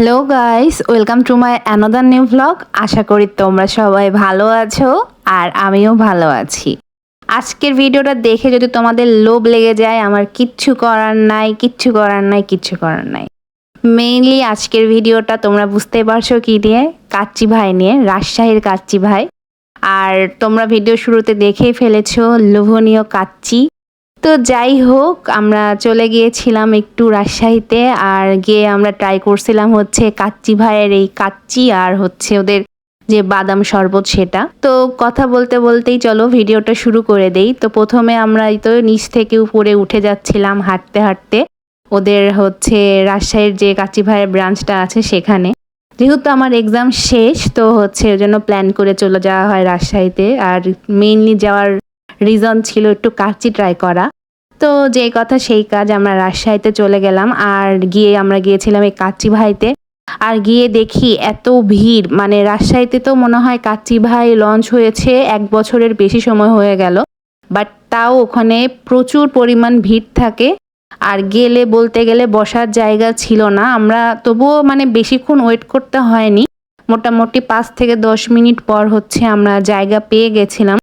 Hello guys welcome to my another new vlog আশা করি তোমরা সবাই ভালো আছো আর আমিও ভালো আছি। আজকের ভিডিওটা দেখে যদি তোমাদের লোভ লেগে যায়, আমার কিচ্ছু করার নাই, কিচ্ছু করার নাই, কিচ্ছু করার নাই। মেইনলি আজকের ভিডিওটা তোমরা বুঝতে পারছ কি নিয়ে? কাচ্চি ভাই নিয়ে, রাজশাহীর কাচ্চি ভাই। আর তোমরা ভিডিও শুরুতে দেখেই ফেলেছো, লোভনীয় কাচ্চি। তো যাই হোক, আমরা চলে গিয়েছিলাম একটু রাজশাহীতে আর গিয়ে আমরা ট্রাই করছিলাম হচ্ছে কাচ্চি ভাইয়ের এই কাচ্চি আর হচ্ছে ওদের যে বাদাম শরবত সেটা। তো কথা বলতে বলতেই চলো, ভিডিওটা শুরু করে দেই। তো প্রথমে আমরা তো নিচ থেকে উপরে উঠে যাচ্ছিলাম হাঁটতে হাঁটতে। ওদের হচ্ছে রাজশাহীর যে কাচ্চি ভাইয়ের ব্রাঞ্চটা আছে সেখানে। যেহেতু আমার এক্সাম শেষ, তো হচ্ছে ওই জন্য প্ল্যান করে চলে যাওয়া হয় রাজশাহীতে। আর মেইনলি যাওয়ার রিজন ছিল একটু কাচ্চি ট্রাই করা। তো যে কথা সেই কাজ আমরা রাজশাহীতে চলে গেলাম। আর গিয়ে আমরা গিয়েছিলাম এই কাচ্চি ভাইতে। আর গিয়ে দেখি এত ভিড়। মানে রাজশাহীতে তো মনে হয় কাচ্চি ভাই লঞ্চ হয়েছে, এক বছরের বেশি সময় হয়ে গেল। বাট তাও ওখানে প্রচুর পরিমাণ ভিড় থাকে। আর গেলে বলতে গেলে বসার জায়গা ছিল না। আমরা তবুও মানে বেশিক্ষণ ওয়েট করতে হয়নি। মোটামুটি পাঁচ থেকে দশ মিনিট পর হচ্ছে আমরা জায়গা পেয়ে গেছিলাম।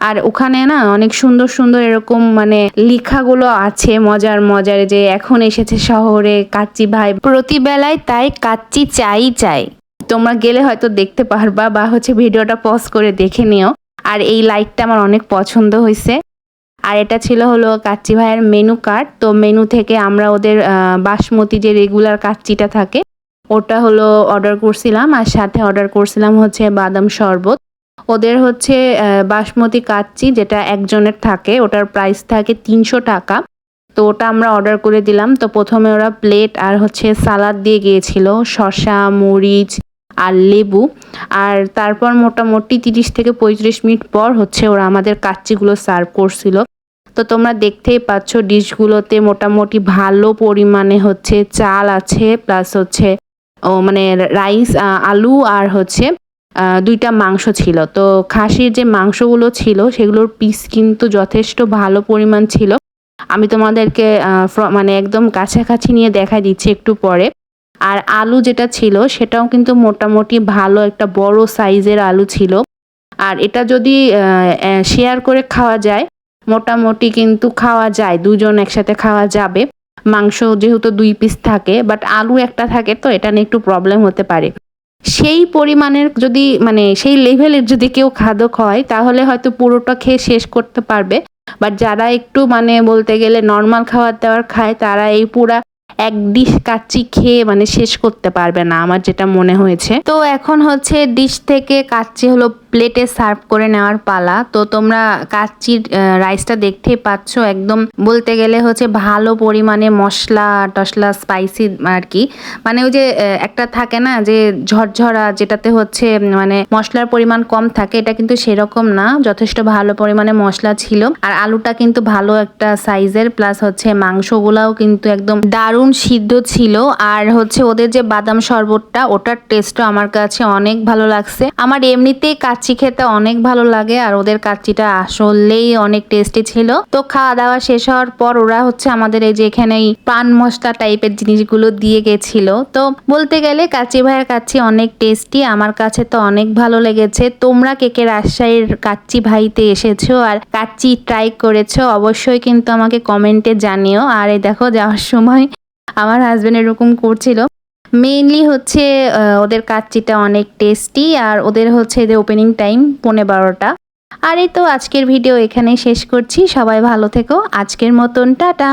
আর ওখানে না অনেক সুন্দর সুন্দর এরকম মানে লেখাগুলো আছে, মজার মজার যে এখন এসেছে শহরে কাচ্চি ভাই। প্রতিবেলায় তাই কাচ্চি চাই চাই। তোমরা গেলে হয়তো দেখতে পারবা বা হচ্ছে ভিডিওটা পজ করে দেখে নিও। আর এই লাইটটা আমার অনেক পছন্দ হয়েছে আর এটা ছিল হলো কাচ্চি ভাইয়ের মেনু কার্ড তো মেনু থেকে আমরা ওদের বাসমতি যে রেগুলার কাচ্চিটা থাকে, ওটা হলো অর্ডার করছিলাম। আর সাথে অর্ডার করছিলাম হচ্ছে বাদাম শরবত। ওদের হচ্ছে বাসমতি কাচ্চি যেটা একজনের থাকে, ওটার প্রাইস থাকে তিনশো টাকা। তো ওটা আমরা অর্ডার করে দিলাম। তো প্রথমে ওরা প্লেট আর হচ্ছে সালাদ দিয়ে গিয়েছিল, শসা, মরিচ আর লেবু। আর তারপর মোটামুটি তিরিশ থেকে পঁয়ত্রিশ মিনিট পর হচ্ছে ওরা আমাদের কাচ্চিগুলো সার্ভ করছিল। তো তোমরা দেখতেই পাচ্ছ ডিশগুলোতে মোটামুটি ভালো পরিমাণে হচ্ছে চাল আছে প্লাস হচ্ছে, ও মানে রাইস আলু আর হচ্ছে দুইটা মাংস ছিল। তো খাসির যে মাংসগুলো ছিল, সেগুলোর পিস কিন্তু যথেষ্ট ভালো পরিমাণ ছিল। আমি তোমাদেরকে মানে একদম কাছাকাছি নিয়ে দেখাই দিচ্ছি একটু পরে। আর আলু যেটা ছিল, সেটাও কিন্তু মোটামুটি ভালো একটা বড় সাইজের আলু ছিল। আর এটা যদি শেয়ার করে খাওয়া যায়, মোটামুটি কিন্তু খাওয়া যায় দুজন একসাথে খাওয়া যাবে। মাংস যেহেতু দুই পিস থাকে বাট আলু একটা থাকে, তো এটা নিয়ে একটু প্রবলেম হতে পারে। সেই পরিমাণের যদি মানে সেই লেভেলের যদি কেউ খাদক হয়, তাহলে হয়তো পুরোটা খেয়ে শেষ করতে পারবে। বাট যারা একটু মানে বলতে গেলে নর্মাল খাবার দাবার খায়, তারা এই পুরা এক ডিশ কাচ্চি খেয়ে মানে শেষ করতে পারবে না, আমার যেটা মনে হয়েছে। তো এখন হচ্ছে ডিশ থেকে কাচ্চি হলো প্লেটে সার্ভ করে নেওয়ার পালা। তো তোমরা কাচ্চির রাইসটা দেখতেই পাচ্ছ, একদম বলতে গেলে হচ্ছে ভালো পরিমাণে মশলা টশলা স্পাইসি আর কি। মানে ওই যে একটা থাকে না যে ঝরঝরা যেটাতে হচ্ছে মানে মশলার পরিমাণ কম থাকে, এটা কিন্তু সেরকম না। যথেষ্ট ভালো পরিমাণে মশলা ছিল। আর আলুটা কিন্তু ভালো একটা সাইজের প্লাস হচ্ছে মাংসগুলাও কিন্তু একদম দারুণ সিদ্ধ ছিল। আর হচ্ছে ওদের যে বাদাম শরবতটা, ওটার টেস্টও আমার কাছে অনেক ভালো লাগছে। আমার এমনিতেই কাচ্চি খেতে অনেক ভালো লাগে আর ওদের কাচ্চিটা আসলেই অনেক টেস্টি ছিল। তো খাওয়া দাওয়া শেষ হওয়ার পর ওরা হচ্ছে আমাদের এই যে এখানে পান মশলা টাইপের জিনিসগুলো দিয়ে গেছিল। তো বলতে গেলে কাচ্চি ভাইয়ের কাচ্চি অনেক টেস্টি আমার কাছে তো অনেক ভালো লেগেছে। তোমরা কে কে রাজশাহীর কাচ্চি ভাইতে এসেছ আর কাচ্চি ট্রাই করেছ, অবশ্যই কিন্তু আমাকে কমেন্টে জানিও। আর এই দেখো, যাওয়ার সময় আমার হাজবেন্ড এরকম করছিল। মেইনলি হচ্ছে ওদের কাচ্চিটা অনেক টেস্টি আর ওদের হচ্ছে এদের ওপেনিং টাইম পৌনে বারোটা। আর এই তো আজকের ভিডিও এখানেই শেষ করছি। সবাই ভালো থেকো। আজকের মতন, টাটা!